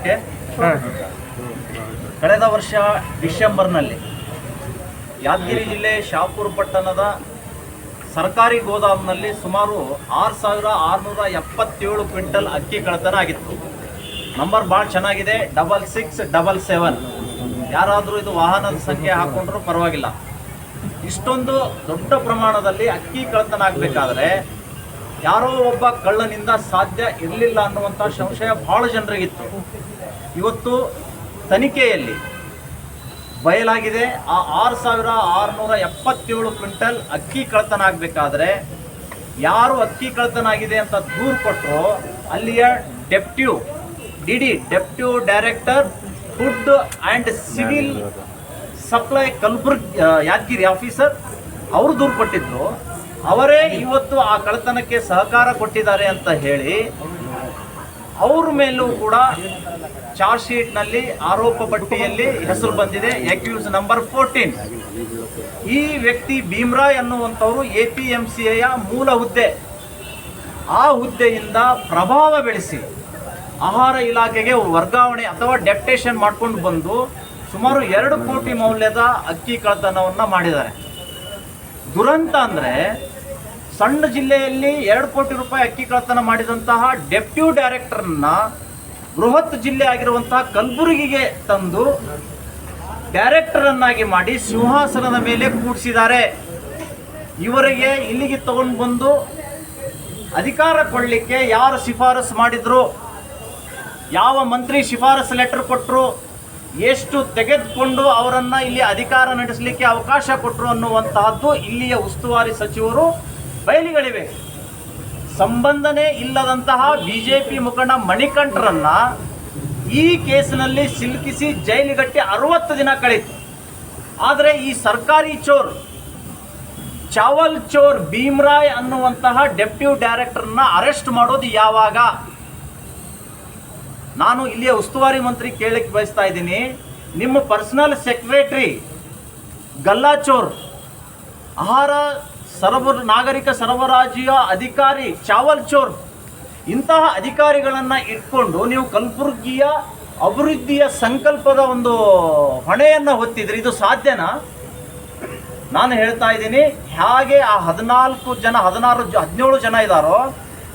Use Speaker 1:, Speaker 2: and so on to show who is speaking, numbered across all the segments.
Speaker 1: Okay ಕಳೆದ ವರ್ಷ ಡಿಸೆಂಬರ್ನಲ್ಲಿ ಯಾದಗಿರಿ ಜಿಲ್ಲೆ ಶಾಪುರ್ ಪಟ್ಟಣದ ಸರ್ಕಾರಿ ಗೋದಾಮ್ನಲ್ಲಿ ಸುಮಾರು ಆರು ಸಾವಿರ ಆರುನೂರ ಎಪ್ಪತ್ತೇಳು ಕ್ವಿಂಟಲ್ ಅಕ್ಕಿ ಕಳತನ ಆಗಿತ್ತು. ನಂಬರ್ ಭಾಳ ಚೆನ್ನಾಗಿದೆ, ಡಬಲ್ ಸಿಕ್ಸ್, ಡಬಲ್ ಸೆವೆನ್. ಯಾರಾದರೂ ಇದು ವಾಹನದ ಸಂಖ್ಯೆ ಹಾಕೊಂಡ್ರೂ ಪರವಾಗಿಲ್ಲ. ಇಷ್ಟೊಂದು ದೊಡ್ಡ ಪ್ರಮಾಣದಲ್ಲಿ ಅಕ್ಕಿ ಕಳತನ ಆಗಬೇಕಾದ್ರೆ ಯಾರೋ ಒಬ್ಬ ಕಳ್ಳನಿಂದ ಸಾಧ್ಯ ಇರಲಿಲ್ಲ ಅನ್ನುವಂಥ ಸಂಶಯ ಭಾಳ ಜನರಿಗಿತ್ತು. ಇವತ್ತು ತನಿಖೆಯಲ್ಲಿ ಬಯಲಾಗಿದೆ, ಆ ಆರು ಸಾವಿರ ಆರುನೂರ ಎಪ್ಪತ್ತೇಳು ಕ್ವಿಂಟಲ್ ಅಕ್ಕಿ ಕಳ್ತನ ಆಗಬೇಕಾದ್ರೆ ಯಾರು ಅಕ್ಕಿ ಕಳ್ಳತನ ಆಗಿದೆ ಅಂತ ದೂರು ಕೊಟ್ಟರು ಅಲ್ಲಿಯ deputy, D D deputy director food and civil supply Kalaburagi Yadgir officer, ಅವರು ದೂರು ಕೊಟ್ಟಿದ್ರು. ಅವರೇ ಇವತ್ತು ಆ ಕಳತನಕ್ಕೆ ಸಹಕಾರ ಕೊಟ್ಟಿದ್ದಾರೆ ಅಂತ ಹೇಳಿ ಅವ್ರ ಮೇಲೂ ಕೂಡ ಚಾರ್ಜ್ ಶೀಟ್ನಲ್ಲಿ ಆರೋಪ ಪಟ್ಟಿಯಲ್ಲಿ ಹೆಸರು ಬಂದಿದೆ ಎಕ್ಯೂಸ್ ನಂಬರ್ ಫೋರ್ಟೀನ್ ಈ ವ್ಯಕ್ತಿ ಭೀಮ್ರಾಯ್ ಅನ್ನುವಂಥವರು ಎ ಪಿ ಎಂ ಸಿಯ ಮೂಲ ಹುದ್ದೆ. ಆ ಹುದ್ದೆಯಿಂದ ಪ್ರಭಾವ ಬೆಳೆಸಿ ಆಹಾರ ಇಲಾಖೆಗೆ ವರ್ಗಾವಣೆ ಅಥವಾ ಡೆಪ್ಟೇಷನ್ ಮಾಡ್ಕೊಂಡು ಬಂದು ಸುಮಾರು ಎರಡು ಕೋಟಿ ಮೌಲ್ಯದ ಅಕ್ಕಿ ಕಳ್ಳತನವನ್ನು ಮಾಡಿದ್ದಾರೆ. ದುರಂತ ಅಂದರೆ ಸಣ್ಣ ಜಿಲ್ಲೆಯಲ್ಲಿ ಎರಡು ಕೋಟಿ ರೂಪಾಯಿ ಅಕ್ಕಿ ಕಳ್ಳತನ ಮಾಡಿದಂತಹ ಡೆಪ್ಟ್ಯೂ ಡೈರೆಕ್ಟರ್ನ ಬೃಹತ್ ಜಿಲ್ಲೆ ಆಗಿರುವಂತಹ ಕಲಬುರಗಿಗೆ ತಂದು ಡೈರೆಕ್ಟರನ್ನಾಗಿ ಮಾಡಿ ಸಿಂಹಾಸನದ ಮೇಲೆ ಕೂಡಿಸಿದ್ದಾರೆ. ಇವರಿಗೆ ಇಲ್ಲಿಗೆ ತಗೊಂಡು ಬಂದು ಅಧಿಕಾರ ಕೊಡಲಿಕ್ಕೆ ಯಾರು ಶಿಫಾರಸು ಮಾಡಿದರು? ಯಾವ ಮಂತ್ರಿ ಶಿಫಾರಸು ಲೆಟರ್ ಕೊಟ್ಟರು ಎಷ್ಟು ತೆಗೆದುಕೊಂಡು ಅವರನ್ನು ಇಲ್ಲಿ ಅಧಿಕಾರ ನಡೆಸಲಿಕ್ಕೆ ಅವಕಾಶ ಕೊಟ್ಟರು ಅನ್ನುವಂತಹದ್ದು ಇಲ್ಲಿಯ ಉಸ್ತುವಾರಿ ಸಚಿವರು ಬಯಲಿಗಳಿವೆ. ಸಂಬಂಧನೇ ಇಲ್ಲದಂತಹ ಬಿಜೆಪಿ ಮುಖಂಡ ಮಣಿಕಂಠರನ್ನು ಈ ಕೇಸಿನಲ್ಲಿ ಸಿಲುಕಿಸಿ ಜೈಲಿಗಟ್ಟಿ ಅರವತ್ತು ದಿನ ಕಳೀತು. ಆದರೆ ಈ ಸರ್ಕಾರಿ ಚೋರ್, ಚಾವಲ್ ಚೋರ್ ಭೀಮ್ರಾಯ್ ಅನ್ನುವಂತಹ ಡೆಪ್ಯೂ ಡೈರೆಕ್ಟರ್ನ ಅರೆಸ್ಟ್ ಮಾಡೋದು ಯಾವಾಗ? ನಾನು ಇಲ್ಲಿಯ ಉಸ್ತುವಾರಿ ಮಂತ್ರಿ ಕೇಳಕ್ಕೆ ಬಯಸ್ತಾ ಇದ್ದೀನಿ. ನಿಮ್ಮ ಪರ್ಸನಲ್ ಸೆಕ್ರೆಟರಿ ಗಲ್ಲಾಚೋರ್, ಆಹಾರ ಸರಬರ, ನಾಗರಿಕ ಸರಬರಾಜಿಯ ಅಧಿಕಾರಿ ಚಾವಲ್ ಚೋರ್ ಇಂತಹ ಅಧಿಕಾರಿಗಳನ್ನು ಇಟ್ಕೊಂಡು ನೀವು ಕಲಬುರ್ಗಿಯ ಅಭಿವೃದ್ಧಿಯ ಸಂಕಲ್ಪದ ಒಂದು ಹೊಣೆಯನ್ನು ಹೊತ್ತಿದ್ರಿ. ಇದು ಸಾಧ್ಯನಾ? ನಾನು ಹೇಳ್ತಾ ಇದ್ದೀನಿ, ಹೇಗೆ ಆ ಹದಿನಾಲ್ಕು ಜನ, ಹದಿನಾರು, ಹದಿನೇಳು ಜನ ಇದ್ದಾರೋ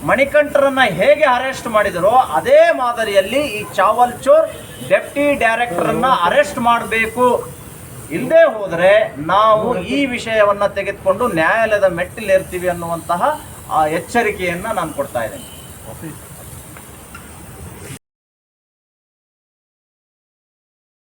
Speaker 1: ಮಣಿಕಂಠರನ್ನ ಹೇಗೆ ಅರೆಸ್ಟ್ ಮಾಡಿದರೋ ಅದೇ ಮಾದರಿಯಲ್ಲಿ ಈ ಚಾವಲ್ ಚೋರ್ ಡೆಪ್ಟಿ ಡೈರೆಕ್ಟರನ್ನ ಅರೆಸ್ಟ್ ಮಾಡಬೇಕು. ಇಲ್ಲದೆ ಹೋದರೆ ನಾವು ಈ ವಿಷಯವನ್ನ ತೆಗೆದುಕೊಂಡು ನ್ಯಾಯಾಲಯದ ಮೆಟ್ಟಿಲೇರ್ತೀವಿ ಅನ್ನುವಂತಹ ಆ ಎಚ್ಚರಿಕೆಯನ್ನ ನಾನು ಕೊಡ್ತಾ ಇದ್ದೇನೆ.